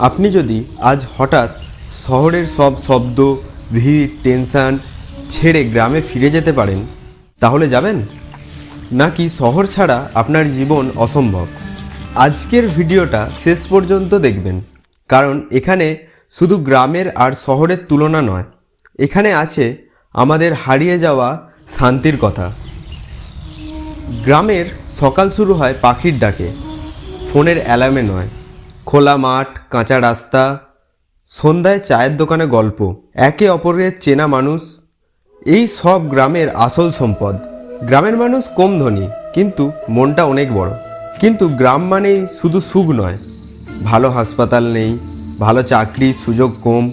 আপনি যদি আজ হঠাৎ শহরের সব শব্দ, ভিড়, টেনশান ছেড়ে গ্রামে ফিরে যেতে পারেন, তাহলে যাবেন? নাকি শহর ছাড়া আপনার জীবন অসম্ভব? আজকের ভিডিওটা শেষ পর্যন্ত দেখবেন, কারণ এখানে শুধু গ্রামের আর শহরের তুলনা নয়, এখানে আছে আমাদের হারিয়ে যাওয়া শান্তির কথা। গ্রামের সকাল শুরু হয় পাখির ডাকে, ফোনের অ্যালার্মে নয়, খোলা মাঠ কাঁচা রাস্তা। সন্ধ্যায় চায়ের দোকানে গল্প। একে অপরের চেনা মানুষ। এই সব গ্রামের আসল সম্পদ। গ্রামের মানুষ কম ধনী, কিন্তু মনটা অনেক বড়। কিন্তু গ্রাম মানেই শুধু সুখ নয়। ভালো হাসপাতাল নেই, ভালো চাকরি সুযোগ কম।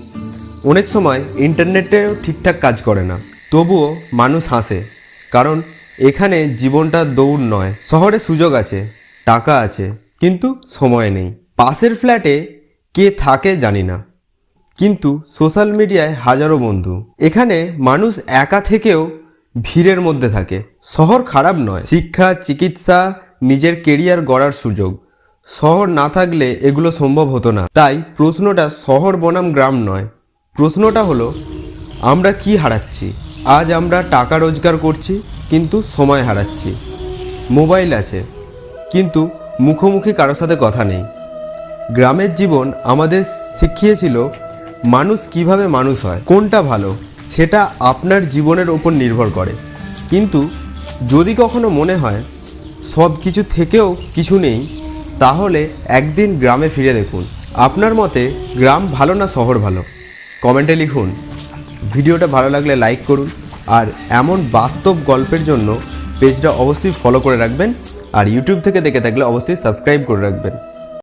অনেক সময় ইন্টারনেটেও ঠিকঠাক কাজ করে না। তবুও মানুষ হাসে। কারণ এখানে জীবনটা দৌড় নয়। শহরে সুযোগ আছে, টাকা আছে, কিন্তু সময় নেই। পাশের ফ্ল্যাটে কে থাকে জানি না। কিন্তু সোশ্যাল মিডিয়ায় হাজারো বন্ধু। এখানে মানুষ একা থেকেও ভিড়ের মধ্যে থাকে। শহর খারাপ নয়। শিক্ষা, চিকিৎসা, নিজের কেরিয়ার গড়ার সুযোগ। শহর না থাকলে এগুলো সম্ভব হতো না। তাই প্রশ্নটা শহর বনাম গ্রাম নয়। প্রশ্নটা হলো, আমরা কি হারাচ্ছি? আজ আমরা টাকা রোজগার করছি, কিন্তু সময় হারাচ্ছি। মোবাইল আছে, কিন্তু মুখোমুখি কারোর সাথে কথা নেই। গ্রামের জীবন আমাদের শিখিয়েছিল মানুষ কীভাবে মানুষ হয়, কোনটা ভালো, সেটা আপনার জীবনের ওপর নির্ভর করে। কিন্তু যদি কখনো মনে হয় সব কিছু থেকেও কিছু নেই, তাহলে একদিন গ্রামে ফিরে দেখুন। আপনার মতে গ্রাম ভালো না শহর ভালো? কমেন্টে লিখুন। ভিডিওটা ভালো লাগলে লাইক করুন আর এমন বাস্তব গল্পের জন্য পেজটা অবশ্যই ফলো করে রাখবেন আর ইউটিউব থেকে দেখে থাকলে অবশ্যই সাবস্ক্রাইব করে রাখবেন।